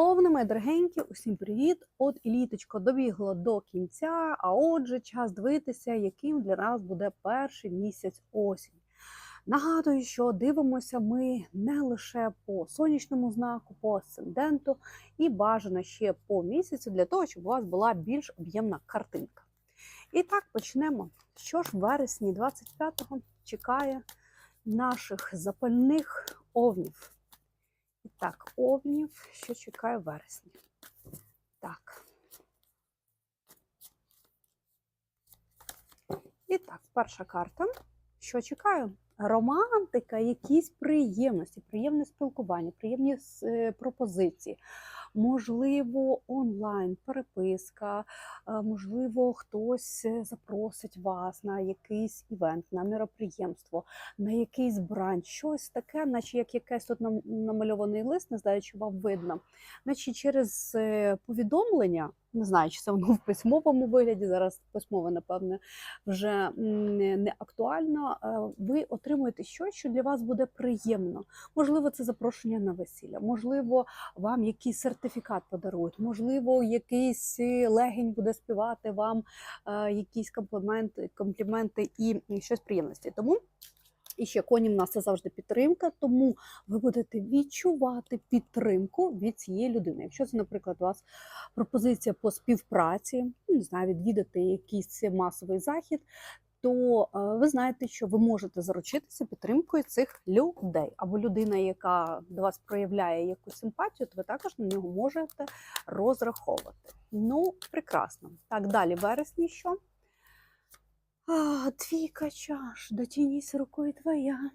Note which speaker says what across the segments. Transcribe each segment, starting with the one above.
Speaker 1: Овни, мої дорогенькі, усім привіт! От і літочко добігло до кінця, а отже, час дивитися, яким для нас буде перший місяць осінь. Нагадую, що дивимося ми не лише по сонячному знаку, по асценденту і бажано ще по місяцю для того, щоб у вас була більш об'ємна картинка. І так почнемо. Що ж в вересні 25-го чекає наших запальних овнів? Так, овнів, що чекає в вересні. Так. І так, перша карта. Що чекаю? Романтика, якісь приємності, приємне спілкування, приємні е, пропозиції. Можливо, онлайн переписка, е, можливо, хтось е, запросить вас на якийсь івент, на мероприємство, на якийсь бранч, щось таке, наче як якийсь тут намальований лист, не знаю, чи вам видно, наче через е, повідомлення, не знаю, чи це воно в письмовому вигляді, зараз письмове, напевне, вже не актуально. Ви отримуєте щось, що для вас буде приємно. Можливо, це запрошення на весілля, можливо, вам якийсь сертифікат подарують, можливо, якийсь е, легень буде співати вам е, якісь компліменти, компліменти і щось приємності. Тому. І ще коні в нас це завжди підтримка, тому ви будете відчувати підтримку від цієї людини. Якщо це, наприклад, у вас пропозиція по співпраці, не знаю, відвідати якийсь масовий захід, то е, ви знаєте, що ви можете заручитися підтримкою цих людей. Або людина, яка до вас проявляє якусь симпатію, то ви також на нього можете розраховувати. Ну, прекрасно. Так, далі вересні що? А, двійка чаш, дотянись рукою твоя.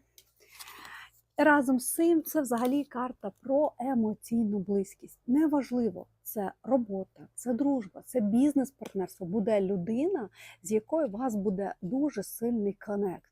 Speaker 1: Разом з цим це взагалі карта про емоційну близькість. Неважливо, це робота, це дружба, це бізнес-партнерство. Буде людина, з якою у вас буде дуже сильний конект,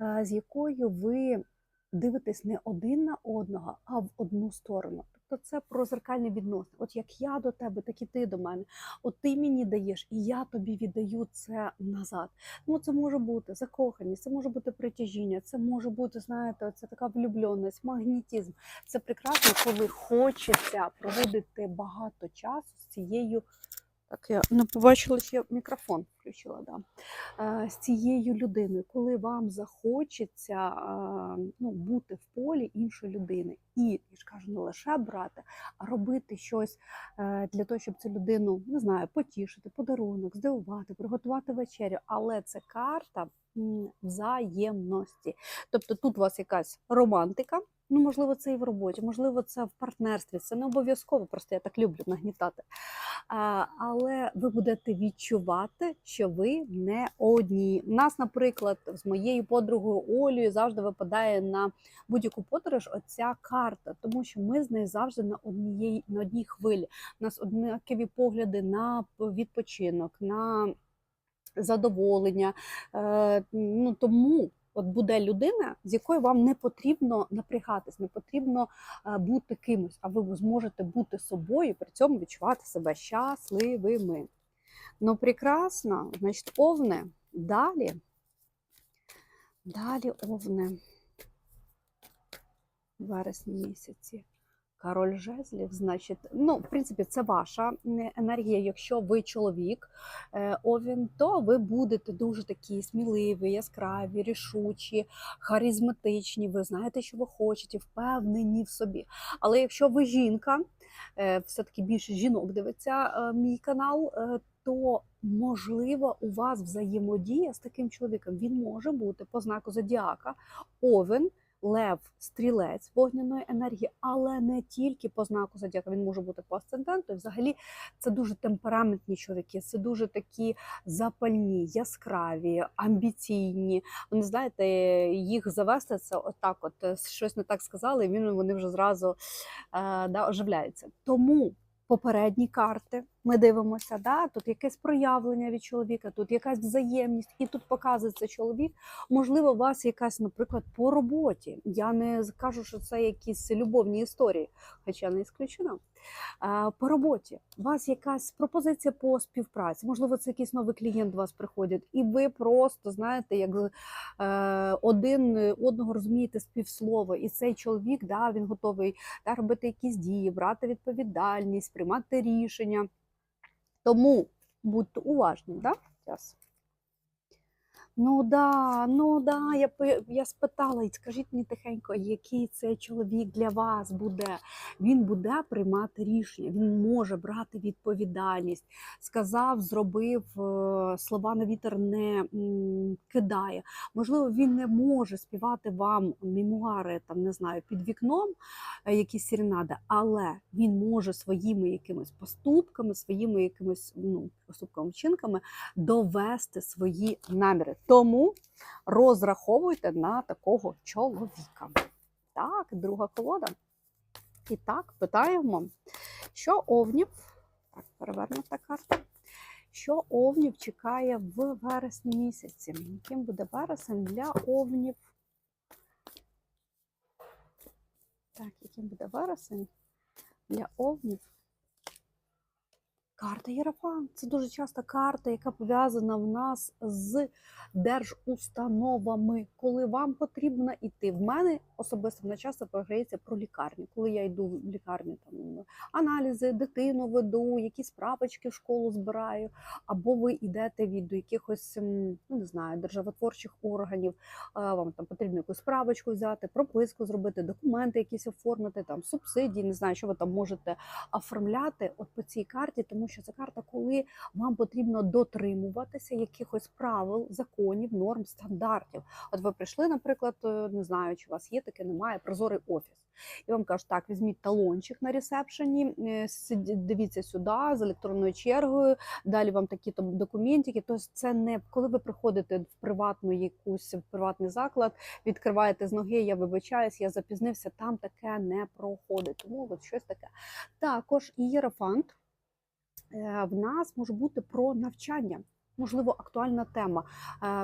Speaker 1: е, з якою ви дивитесь не один на одного, а в одну сторону. Тобто це про зеркальні відносини. От як я до тебе, так і ти до мене. От ти мені даєш, і я тобі віддаю це назад. Ну, це може бути закоханість, це може бути притяжіння, це може бути, знаєте, це така влюбленість, магнітизм. Це прекрасно, коли хочеться проводити багато часу з цією. Так, я не побачила, що я мікрофон включила, да. Е, з цією людиною, коли вам захочеться ну, бути в полі іншої людини. І я ж кажу, не лише брати, а робити щось е, для того, щоб цю людину не знаю, потішити, подарунок, здивувати, приготувати вечерю. Але це карта взаємності. Тобто тут у вас якась романтика. Ну, можливо, це і в роботі, можливо, це в партнерстві. Це не обов'язково, просто я так люблю нагнітати. А, але ви будете відчувати, що ви не одні. У нас, наприклад, з моєю подругою Олею завжди випадає на будь-яку подорож оця карта, тому що ми з нею завжди на однієї на одній хвилі. У нас однакові погляди на відпочинок, на задоволення. Е, ну тому. От буде людина, з якою вам не потрібно напрягатись, не потрібно е, бути кимось, а ви зможете бути собою, при цьому відчувати себе щасливими. Ну, прекрасно, значить, овне. Далі. Далі овне. Вересні місяці. Король жезлів, значить, ну, в принципі, це ваша енергія. Якщо ви чоловік, е, овін, то ви будете дуже такі сміливі, яскраві, рішучі, харизматичні. Ви знаєте, що ви хочете, впевнені в собі. Але якщо ви жінка, е, все-таки більше жінок дивиться е, мій канал, то можливо у вас взаємодія з таким чоловіком. Він може бути по знаку зодіака, овен. Лев, стрілець вогняної енергії, але не тільки по знаку зодіака, він може бути по асценденту. Взагалі це дуже темпераментні чоловіки, це дуже такі запальні, яскраві, амбіційні. Вони знаєте, їх завести це отак, от е, щось не так сказали, і він вони вже зразу е, да, оживляються. Тому попередні карти ми дивимося, да? тут якесь проявлення від чоловіка, тут якась взаємність, і тут показується чоловік. Можливо, у вас якась, наприклад, по роботі. Я не кажу, що це якісь любовні історії, хоча не ісключено. По роботі у вас якась пропозиція по співпраці, можливо, це якийсь новий клієнт до вас приходить, і ви просто знаєте, як е, один одного розумієте співслово, і цей чоловік да, він готовий да, робити якісь дії, брати відповідальність, приймати рішення. Тому будьте уважні, да? Зараз. Ну да, ну да, я, я спитала, і скажіть мені тихенько, який цей чоловік для вас буде. Він буде приймати рішення, він може брати відповідальність. Сказав, зробив, е, слова на вітер не кидає. Можливо, він не може співати вам мемуари, там не знаю, під вікном, е, якісь серенади, але він може своїми якимись поступками, своїми якимись ну, поступками вчинками довести свої наміри. Тому розраховуйте на такого чоловіка. Так, друга колода. І так, питаємо, що овнів, так, перевернута карта. Що овнів чекає в вересні місяці? Яким буде вересень для овнів? Так, яким буде вересень для овнів? Карта Єрофан. Це дуже часто карта, яка пов'язана в нас з держустановами, коли вам потрібно йти. В мене особисто вона часто програється про лікарню. Коли я йду в лікарню, там аналізи, дитину веду, якісь справочки в школу збираю, або ви йдете від до якихось ну не знаю, державотворчих органів. Вам там потрібно якусь справочку взяти, прописку зробити, документи якісь оформити, там субсидії, не знаю, що ви там можете оформляти от по цій карті, тому що це карта, коли вам потрібно дотримуватися якихось правил, законів, норм, стандартів. От ви прийшли, наприклад, е, не знаю, чи у вас є таке, немає прозорий офіс. І вам кажуть, так, візьміть талончик на ресепшені, е, дивіться сюди з електронною чергою, далі вам такі то документики. Тобто це не коли ви приходите в приватну якусь в приватний заклад, відкриваєте з ноги, я вибачаюсь, я запізнився, там таке не проходить. Тому от щось таке. Також ієрофант в нас може бути про навчання. Можливо, актуальна тема.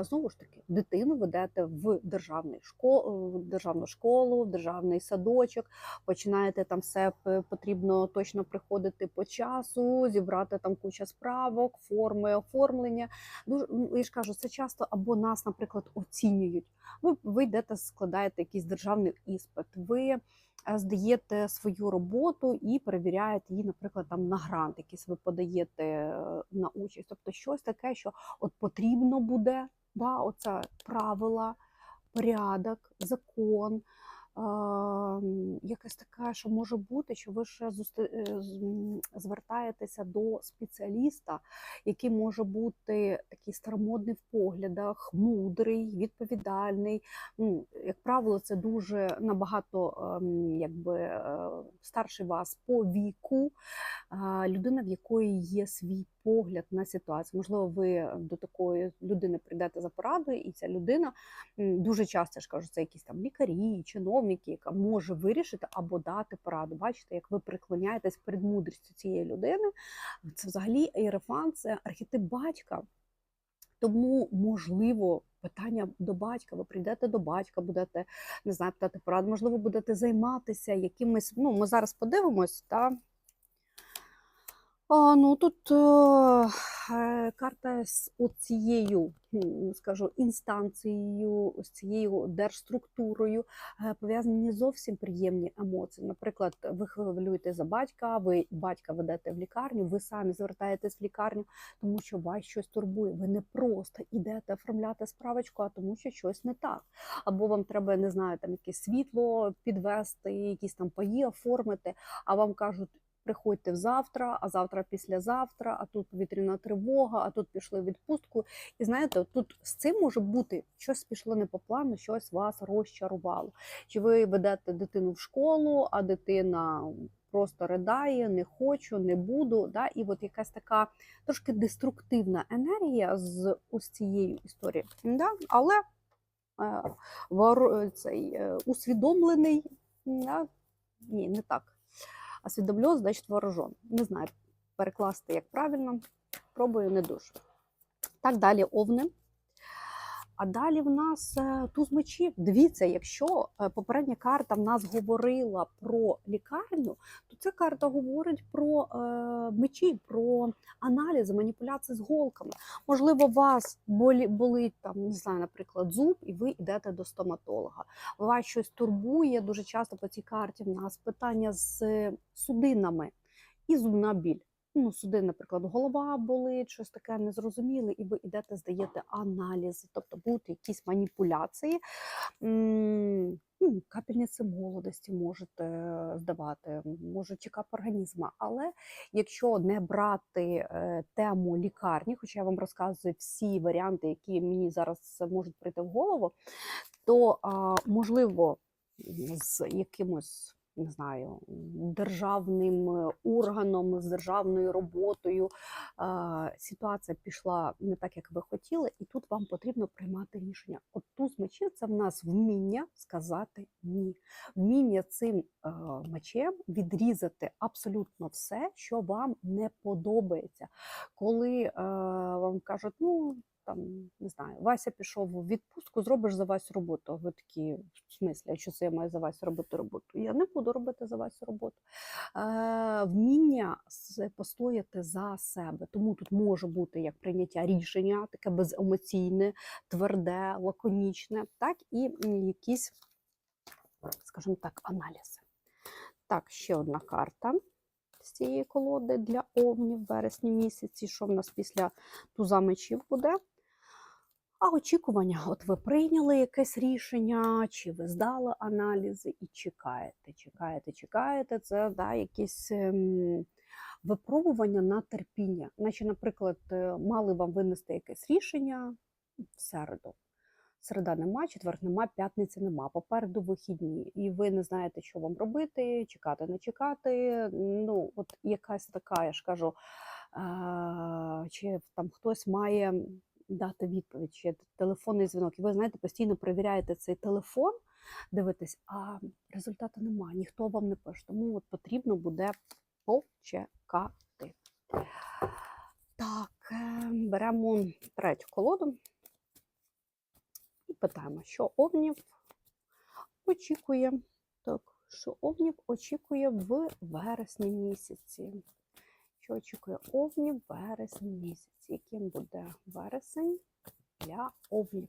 Speaker 1: Е, Знову ж таки, дитину ведете в державний школ, в державну школу, в державний садочок. Починаєте там все потрібно точно приходити по часу, зібрати там куча справок, форми, оформлення. Дуже ну, я ж кажу, це часто або нас, наприклад, оцінюють. Ви, ви йдете, складаєте якийсь державний іспит. Ви е, здаєте свою роботу і перевіряєте її, наприклад, там на грант, якийсь ви подаєте е, на участь. Тобто щось таке, що от потрібно буде, да, оце правила, порядок, закон. Якась така, що може бути, що ви ще е, звертаєтеся до спеціаліста, який може бути такий старомодний в поглядах, мудрий, відповідальний. Ну, як правило, це дуже набагато якби е, старший вас по віку, людина, в якої є свій погляд на ситуацію. Можливо, ви до такої людини прийдете за порадою, і ця людина дуже часто ж кажу, це якісь там лікарі, чиновники, яка може вирішити або дати пораду. Бачите, як ви приклоняєтесь перед мудрістю цієї людини. Це взагалі Єрефан, це архетип батька. Тому, можливо, питання до батька, ви прийдете до батька, будете не знаю, питати пораду, можливо, будете займатися якимись. Ну, ми зараз подивимось, та а, ну тут е, е, карта з цією, скажу, інстанцією, з цією держструктурою е, пов'язані не зовсім приємні емоції. Наприклад, ви хвилюєте за батька, ви батька ведете в лікарню, ви самі звертаєтесь в лікарню, тому що вас щось турбує. Ви не просто йдете оформляти справочку, а тому, що щось не так. Або вам треба, не знаю, там якесь світло підвести, якісь там паї оформити, а вам кажуть. Приходьте завтра, а завтра післязавтра, а тут повітряна тривога, а тут пішли відпустку. І знаєте, тут з цим може бути щось пішло не по плану, щось вас розчарувало. Чи ви ведете дитину в школу, а дитина просто ридає, не хочу, не буду. Да? І от якась така трошки деструктивна енергія з ось цією історією. Да? Але е, вор, цей, е, усвідомлений, да? ні, не так. Освідомлен, значить вооружен. Не знаю. перекласти як правильно, пробую не дуже. Так, далі овни. А далі в нас е, туз мечів. Дивіться, якщо е, попередня карта в нас говорила про лікарню, то ця карта говорить про е, мечі, про аналізи, маніпуляції з голками. Можливо, вас болить там, не знаю, наприклад, зуб, і ви йдете до стоматолога. Вас щось турбує. Дуже часто по цій карті в нас питання з судинами і зубна біль. Ну, суди, наприклад, голова болить, щось таке незрозуміле, і ви йдете, здаєте аналізи, тобто будуть якісь маніпуляції. Ну, капельниці молодості можете здавати, може чекап організму. Але якщо не брати е, тему лікарні, хоча я вам розказую всі варіанти, які мені зараз можуть прийти в голову, то можливо з якимось не знаю, державним е, органом, з державною роботою ситуація пішла не так, як ви хотіли, і тут вам потрібно приймати рішення. От туз мечів це в нас вміння сказати ні, вміння цим е, мечем відрізати абсолютно все, що вам не подобається. Коли е, вам кажуть, ну там не знаю, Вася пішов у відпустку, зробиш за Васю роботу. Ви такі в смислі, що це я маю за Васю робити роботу? Я не буду робити за Васю роботу. Е, вміння постояти за себе. Тому тут може бути як прийняття рішення, таке беземоційне, тверде, лаконічне, так і якісь, скажімо так, аналізи. Так, ще одна карта з цієї колоди для овнів в вересні місяці. Що в нас після туза мечів буде? А очікування, от ви прийняли якесь рішення, чи ви здали аналізи і чекаєте, чекаєте, чекаєте. Це да, якісь ем, випробування на терпіння. Наче, наприклад, е, мали вам винести якесь рішення в середу. Середа нема, четвер нема, п'ятниці нема. Попереду вихідні, і ви не знаєте, що вам робити, чекати, не чекати. Ну, от якась така, я ж кажу, е, чи там хтось має дати відповідь, чи телефонний дзвінок. І ви знаєте, постійно перевіряєте цей телефон, дивитесь, а результату немає, ніхто вам не пише. Тому от потрібно буде почекати. Так, е, беремо третю колоду і питаємо, що овнів очікує. Так, що овнів очікує в вересні місяці. Що очікує овнів в вересні місяці? Яким буде вересень для овнів?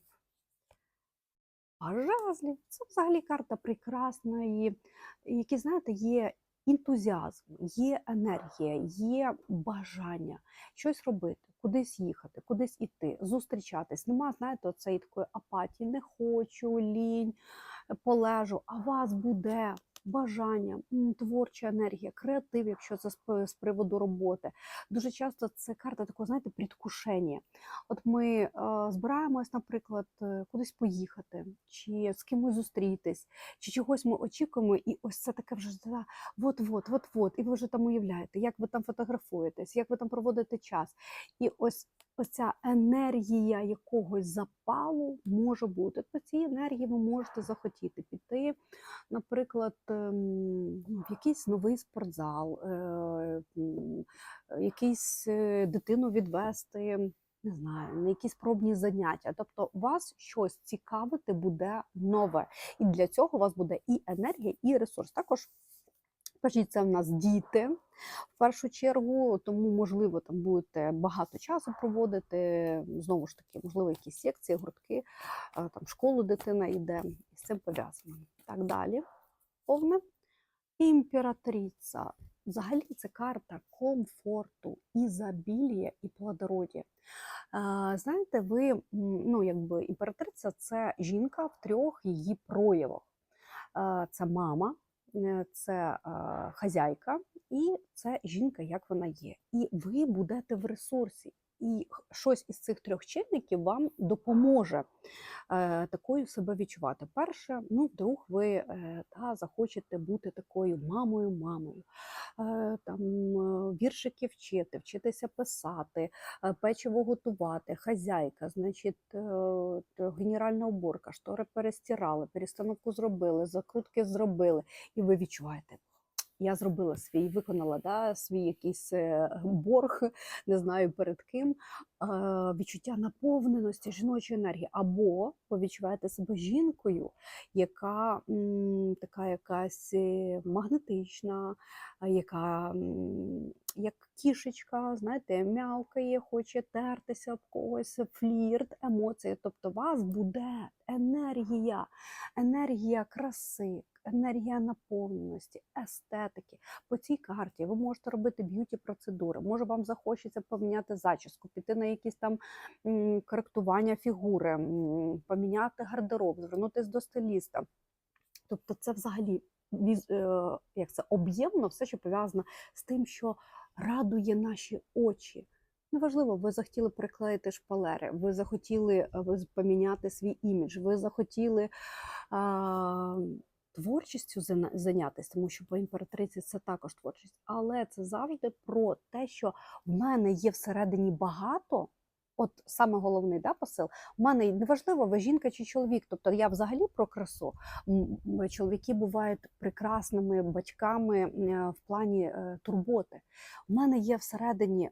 Speaker 1: Жезлів. Це взагалі карта прекрасної, які, знаєте, є ентузіазм, є енергія, є бажання щось робити, кудись їхати, кудись іти, зустрічатись. Нема, знаєте, цієї такої апатії, не хочу, лінь, полежу, а вас буде бажання, творча енергія, креатив, якщо це з приводу роботи. Дуже часто це карта такого, знаєте, предвкушення. От ми е, збираємось, наприклад, е, кудись поїхати, чи з кимось зустрітись, чи чогось ми очікуємо, і ось це таке вже от-от, от-от, і ви вже там уявляєте, як ви там фотографуєтесь, як ви там проводите час. І ось оця енергія якогось запалу може бути. По цій енергії ви можете захотіти піти, наприклад, ем, в якийсь новий спортзал, е, якийсь е, дитину відвести. Не знаю, на якісь пробні заняття. Тобто вас щось цікавити буде нове. І для цього у вас буде і енергія, і ресурс. Також Кажіть, це в нас діти в першу чергу, тому можливо там будете багато часу проводити. Знову ж таки, можливо, якісь секції, гуртки, е, там школу дитина йде і з цим пов'язано. Так далі. Повне імператриця. Взагалі це карта комфорту, ізобілія і плодородя. Е, Знаєте, ви ну якби імператриця це жінка в трьох її проявах. Е, Це мама, це е, хазяйка, і це жінка, як вона є. І ви будете в ресурсі. І щось із цих трьох чинників вам допоможе е, такою себе відчувати. Перше, ну, вдруг ви е, та, захочете бути такою мамою, мамою, е, там віршики вчити, вчитися писати, печиво готувати, хазяйка, значить, генеральна уборка, штори перестирали, перестановку зробили, закрутки зробили, і ви відчуваєте. Я зробила свій, виконала да, свій якийсь е, борг, не знаю перед ким, е, відчуття наповненості жіночої енергії. Або ви себе жінкою, яка м, така якась е, магнетична, яка м, як кішечка, знаєте, м'явкає, хоче тертися об когось, флірт, емоції. Тобто, у вас буде енергія, енергія краси, енергія наповненості, естетики. По цій карті ви можете робити б'юті процедури. Може, вам захочеться поміняти зачіску, піти на якісь там коректування фігури, поміняти гардероб, звернутися до стиліста. Тобто, це взагалі е, як це об'ємно, все, що пов'язано з тим, що радує наші очі. Неважливо, ви захотіли приклеїти шпалери, ви захотіли е, поміняти свій імідж, ви захотіли а, творчістю зайнятися, тому що по імператриці це також творчість. Але це завжди про те, що в мене є всередині багато. От саме головний да, посил. У мене неважливо, ви жінка чи чоловік. Тобто я взагалі про красу. Чоловіки бувають прекрасними батьками е, в плані е, турботи. У мене є всередині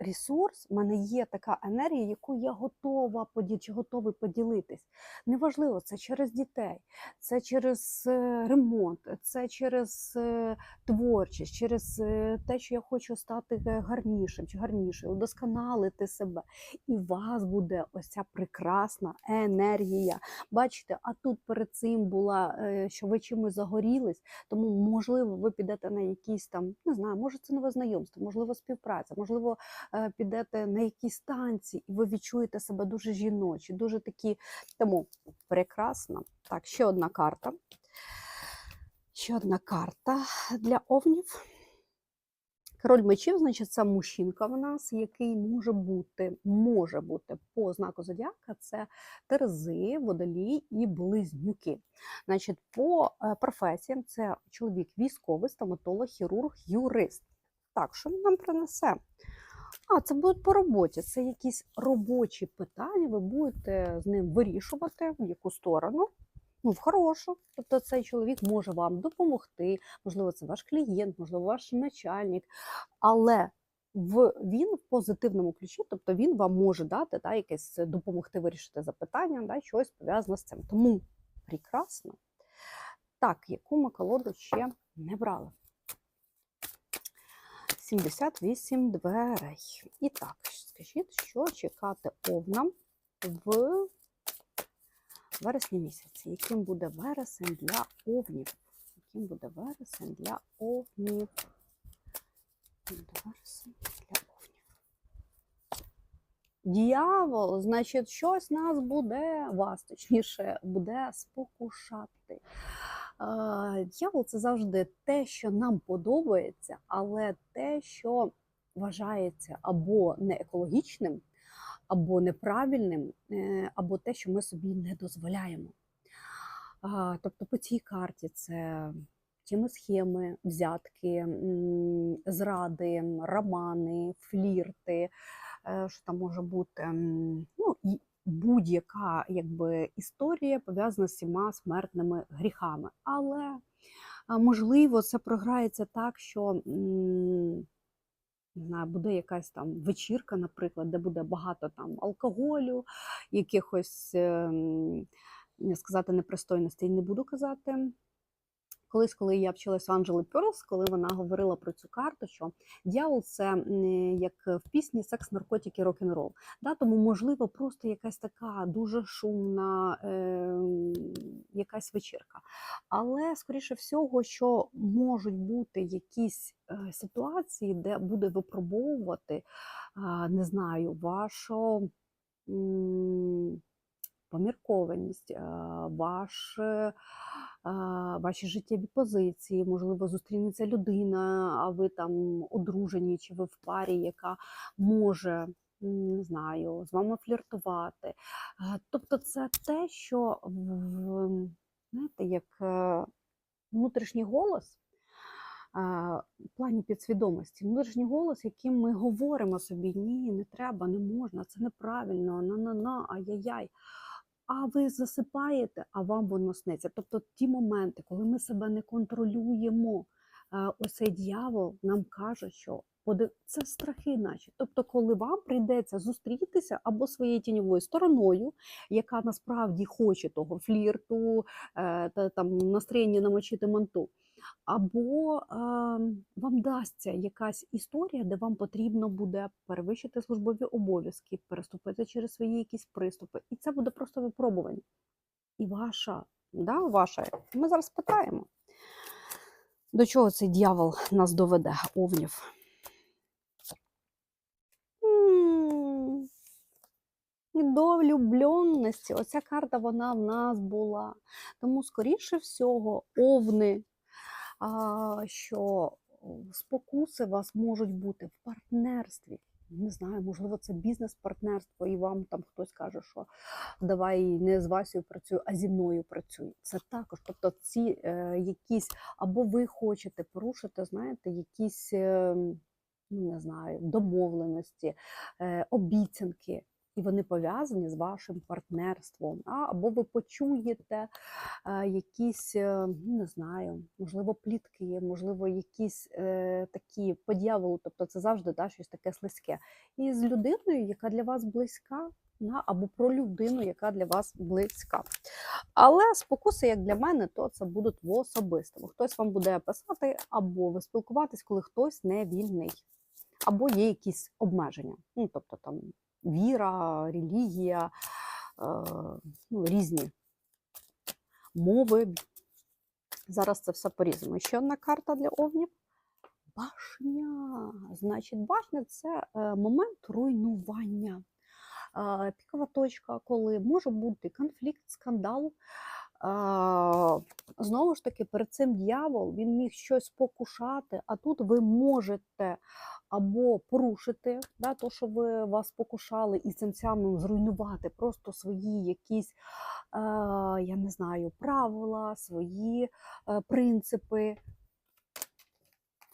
Speaker 1: ресурс, у мене є така енергія, яку я готова поділити, чи готовий поділитись. Неважливо, це через дітей, це через е, ремонт, це через е, творчість, через е, те, що я хочу стати гарнішим чи гарнішою, удосконалити себе. І у вас буде ось ця прекрасна енергія. Бачите, а тут перед цим була, що ви чимось загорілись, тому можливо, ви підете на якісь там, не знаю, може це нове знайомство, можливо, співпраця, можливо, підете на якісь танці, і ви відчуєте себе дуже жіночі, дуже такі. Тому прекрасно. Так, ще одна карта. Ще одна карта для овнів. Король мечів, значить, це мужчинка в нас, який може бути, може бути по знаку зодіака, це терези, водолій і близнюки. Значить, по е, професіям це чоловік військовий, стоматолог, хірург, юрист. Так, що він нам принесе? А, це буде по роботі. Це якісь робочі питання. Ви будете з ним вирішувати в яку сторону. Ну, в хорошу. Тобто цей чоловік може вам допомогти. Можливо, це ваш клієнт, можливо, ваш начальник. Але в, він в позитивному ключі, тобто він вам може дати да, якесь допомогти вирішити запитання, да, щось пов'язане з цим. Тому прекрасно. Так, яку ми колоду ще не брали? 78 дверей. І так, скажіть, що чекати овнам в вересні місяці? Яким буде вересень для овнів? Яким буде вересень для овнів? Вересень для овнів? Діявол, значить, щось нас буде, вас точніше, буде спокушати. Дьявол це завжди те, що нам подобається, але те, що вважається або не екологічним, або неправильним, е, або те, що ми собі не дозволяємо. Тобто по цій карті це теми схеми, взятки, зради, романи, флірти, е, що там може бути. Ну, будь-яка якби, історія пов'язана з всіма смертними гріхами. Але можливо, це програється так, що не знаю, буде якась там вечірка, наприклад, де буде багато там алкоголю, якихось ем, сказати непристойностей не буду казати. Колись, коли я вчилась в Анджели Перлс, коли вона говорила про цю карту, що дьявол це як в пісні секс, наркотики, рок-н-рол. Да? Тому, можливо, просто якась така дуже шумна е, якась вечірка. Але, скоріше всього, що можуть бути якісь е, ситуації, де буде випробовувати, не знаю, вашу. Поміркованість, ваш, ваші життєві позиції, можливо, зустрінеться людина, а ви там одружені, чи ви в парі, яка може, не знаю, з вами фліртувати. Тобто, це те, що знаєте, як е, внутрішній голос. В плані підсвідомості, внутрішній голос, яким ми говоримо собі: ні, не треба, не можна, це неправильно, на-на-на, ай-яй-яй. А ви засипаєте, а вам воно сниться. Тобто ті моменти, коли ми себе не контролюємо, е, ось дьявол нам каже, що це страхи наші. Тобто, коли вам прийдеться зустрітися або своєю тіньовою стороною, яка насправді хоче того флірту, е, та там настроєння намочити манту, або е, вам дасться якась історія, де вам потрібно буде перевищити службові обов'язки, переступити через свої якісь приступи. І це буде просто випробування. І ваша, да, ваша, ми зараз питаємо, до чого цей дьявол нас доведе, овнів. До влюбленості. Оця карта вона в нас була. Тому, скоріше всього, овни, що спокуси вас можуть бути в партнерстві. Не знаю, можливо, це бізнес-партнерство, і вам там хтось каже, що давай не з Васею працюю, а зі мною працюй. Це також. Тобто, ці е, якісь або ви хочете порушити, знаєте, якісь е, не знаю, домовленості, е, обіцянки. І вони пов'язані з вашим партнерством. Або ви почуєте е, якісь, е, ну, не знаю, можливо, плітки, можливо, якісь е, такі по дьяволу, тобто це завжди да, щось таке слизьке. І з людиною, яка для вас близька, або про людину, яка для вас близька. Але спокуси, як для мене, то це будуть в особистому. Хтось вам буде писати, або ви спілкуватись, коли хтось не вільний, або є якісь обмеження. Ну, тобто там віра, релігія, е, ну, різні мови. Зараз це все по-різному. Ще одна карта для овнів. Башня. Значить, башня це е, момент руйнування. Е, Пікова точка, коли може бути конфлікт, скандал. Знову ж таки, перед цим дьявол він міг щось покушати, а тут ви можете або порушити да, то, що ви вас покушали, і цим самим зруйнувати просто свої якісь, е, я не знаю, правила, свої е, принципи.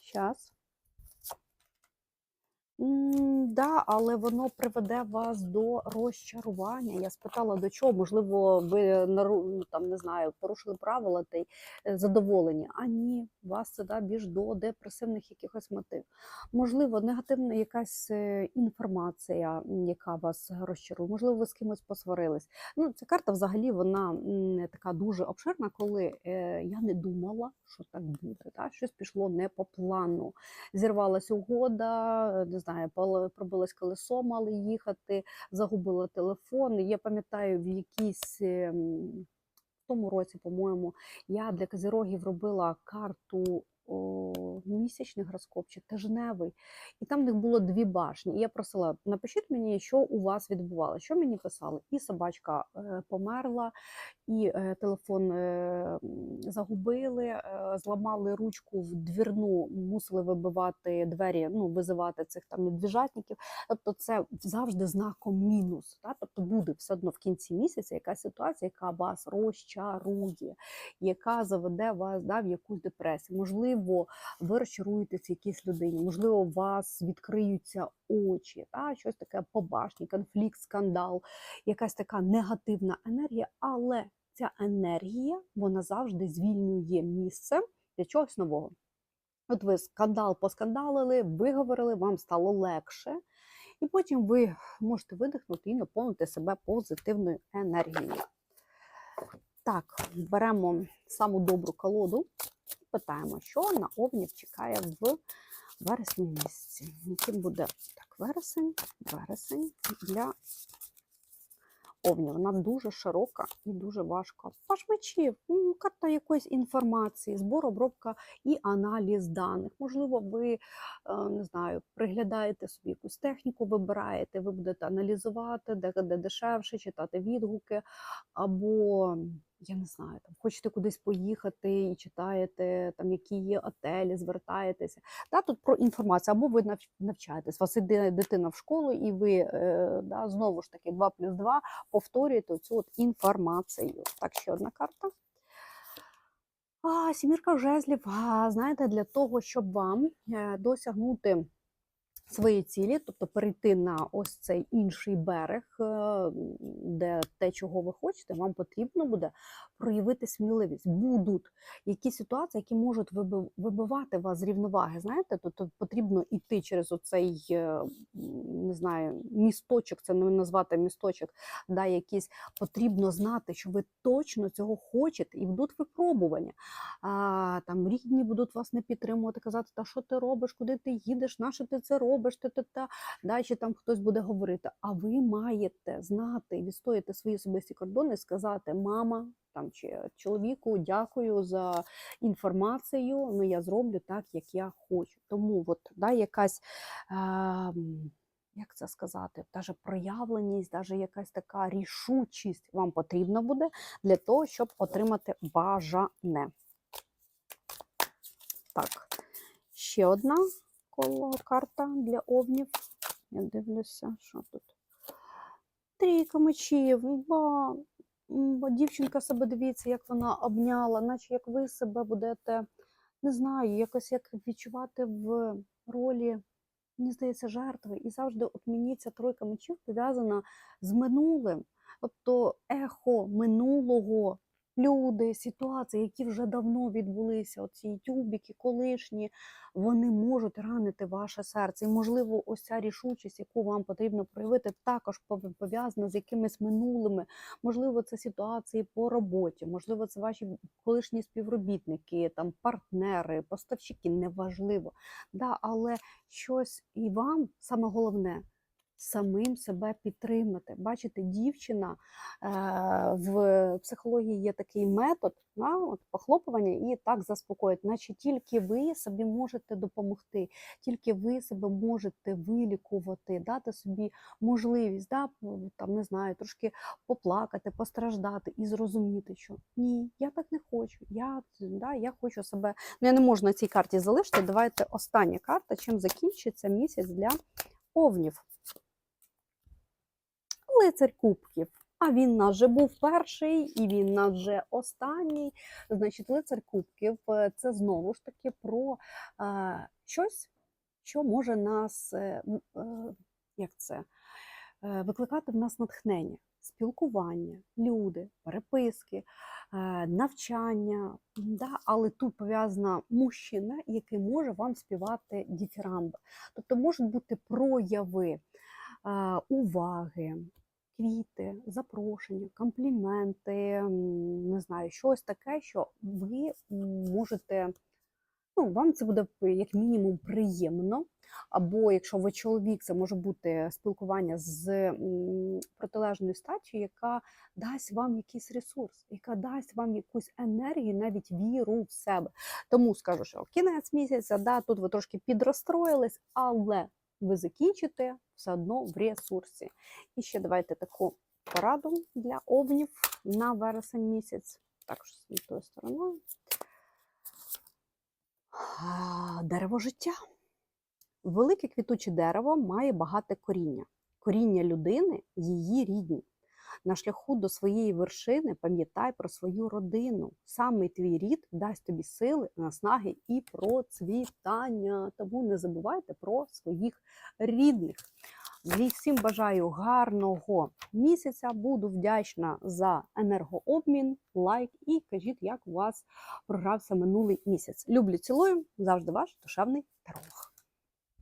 Speaker 1: Щас. М, Да, але воно приведе вас до розчарування. Я спитала, до чого, можливо, ви там не знаю, порушили правила та й е, задоволені. А ні, вас це да, більш до депресивних якихось мотив. Можливо, негативна якась е, інформація, яка вас розчарує. Можливо, ви з кимось посварились. Ну, ця карта взагалі вона м, така дуже обширна, коли е, я не думала, що так буде. Да? Щось пішло не по плану. Зірвалась угода, е, не знаю, пробилось колесо, мали їхати, загубила телефон. Я пам'ятаю, в якійсь ем, в тому році, по-моєму, я для козирогів робила карту. Місячний гороскоп чи тижневий, і там в них було дві башні. І я просила: напишіть мені, що у вас відбувалося. Що мені писали? І собачка е, померла, і е, телефон е, загубили, зламали ручку в двірну, мусили вибивати двері, ну визивати цих там медвіжатників. Тобто, це завжди знаком мінус. Та? Тобто буде все одно в кінці місяця якась ситуація, яка вас розчарує, яка заведе вас да, в якусь депресію. Можливо, ви розчаруєтеся якійсь людині, можливо, у вас відкриються очі, та? щось таке побашні, конфлікт, скандал, якась така негативна енергія, але ця енергія вона завжди звільнює місце для чогось нового. От ви скандал поскандалили, виговорили, вам стало легше, і потім ви можете видихнути і наповнити себе позитивною енергією. Так, беремо саму добру колоду питаємо, що на овнів чекає в вересні місяці. Яким буде так, вересень, вересень для овнів. Вона дуже широка і дуже важка. Паш мечів, карта якоїсь інформації, збор, обробка і аналіз даних. Можливо, ви е, не знаю, приглядаєте собі якусь техніку, вибираєте, ви будете аналізувати, де, де дешевше, читати відгуки, або я не знаю, там хочете кудись поїхати і читаєте, там які є отелі, звертаєтеся. Да, тут про інформацію, або ви навчаєтесь, у вас іде дитина в школу, і ви е, да, знову ж таки 2 плюс 2 повторюєте цю от інформацію. Так, ще одна карта. А, сімірка жезлів, знаєте, для того, щоб вам е, досягнути свої цілі, тобто перейти на ось цей інший берег, е, де те, чого ви хочете, вам потрібно буде проявити сміливість. Будуть якісь ситуації, які можуть вибивати вас з рівноваги. Знаєте, тобто потрібно йти через оцей е, не знаю, місточок, це не назвати місточок, да, якийсь потрібно знати, що ви точно цього хочете, і будуть випробування. А, там рідні будуть вас не підтримувати, казати, та що ти робиш, куди ти їдеш, на ти це робиш, та, та, та. Да, там хтось буде говорити. А ви маєте знати відстояти свої особисті кордони, сказати, мама там чи чоловіку, дякую за інформацію. Ну я зроблю так, як я хочу. Тому от да, якась. ем, як це сказати, даже проявленість, даже якась така рішучість вам потрібна буде для того, щоб отримати бажане. Так, ще одна коло карта для овнів. Я дивлюся, що тут. Трійка мечів. М, ба, дівчинка себе дивіться, як вона обняла, наче як ви себе будете, не знаю, якось як відчувати в ролі, мені здається, жертви. І завжди от мені ця тройка мечів пов'язана з минулим. Тобто ехо минулого, люди, ситуації, які вже давно відбулися, оці тюбіки, колишні, вони можуть ранити ваше серце. І, можливо, ось ця рішучість, яку вам потрібно проявити, також пов- пов'язана з якимись минулими. Можливо, це ситуації по роботі, можливо, це ваші колишні співробітники, там партнери, поставщики, неважливо. Да, але щось і вам саме головне. Самим себе підтримати. Бачите, дівчина е, в психології є такий метод да, от, похлопування і так заспокоїть, наче тільки ви собі можете допомогти, тільки ви себе можете вилікувати, дати собі можливість, да, там не знаю, трошки поплакати, постраждати і зрозуміти, що ні, я так не хочу. Я, да, я хочу себе. Ну, я не можу на цій карті залишити. Давайте остання карта, чим закінчиться місяць для овнів. Лицар кубків. А він нас вже був перший, і він нас вже останній. Значить, лицар кубків е, це знову ж таки про е, щось, що може нас, е, е, як це, е, викликати в нас натхнення, спілкування, люди, переписки, е, навчання. Да? Але тут пов'язана мужчина, який може вам співати діфірамби. Тобто можуть бути прояви е, уваги, квіти, запрошення, компліменти, не знаю, щось таке, що ви можете, ну, вам це буде як мінімум приємно. Або якщо ви чоловік, це може бути спілкування з протилежною статтю, яка дасть вам якийсь ресурс, яка дасть вам якусь енергію, навіть віру в себе. Тому скажу, що кінець місяця, да, тут ви трошки підрозстроїлись, але ви закінчите все одно в ресурсі. І ще давайте таку пораду для овнів на вересень місяць. Також з тою стороною. Дерево життя. Велике квітуче дерево має багате коріння. Коріння людини її рідні. На шляху до своєї вершини пам'ятай про свою родину. Саме твій рід дасть тобі сили, наснаги і процвітання. Тому не забувайте про своїх рідних. Всім бажаю гарного місяця. Буду вдячна за енергообмін, лайк і кажіть, як у вас програвся минулий місяць. Люблю, цілую, завжди ваш душевний таролог.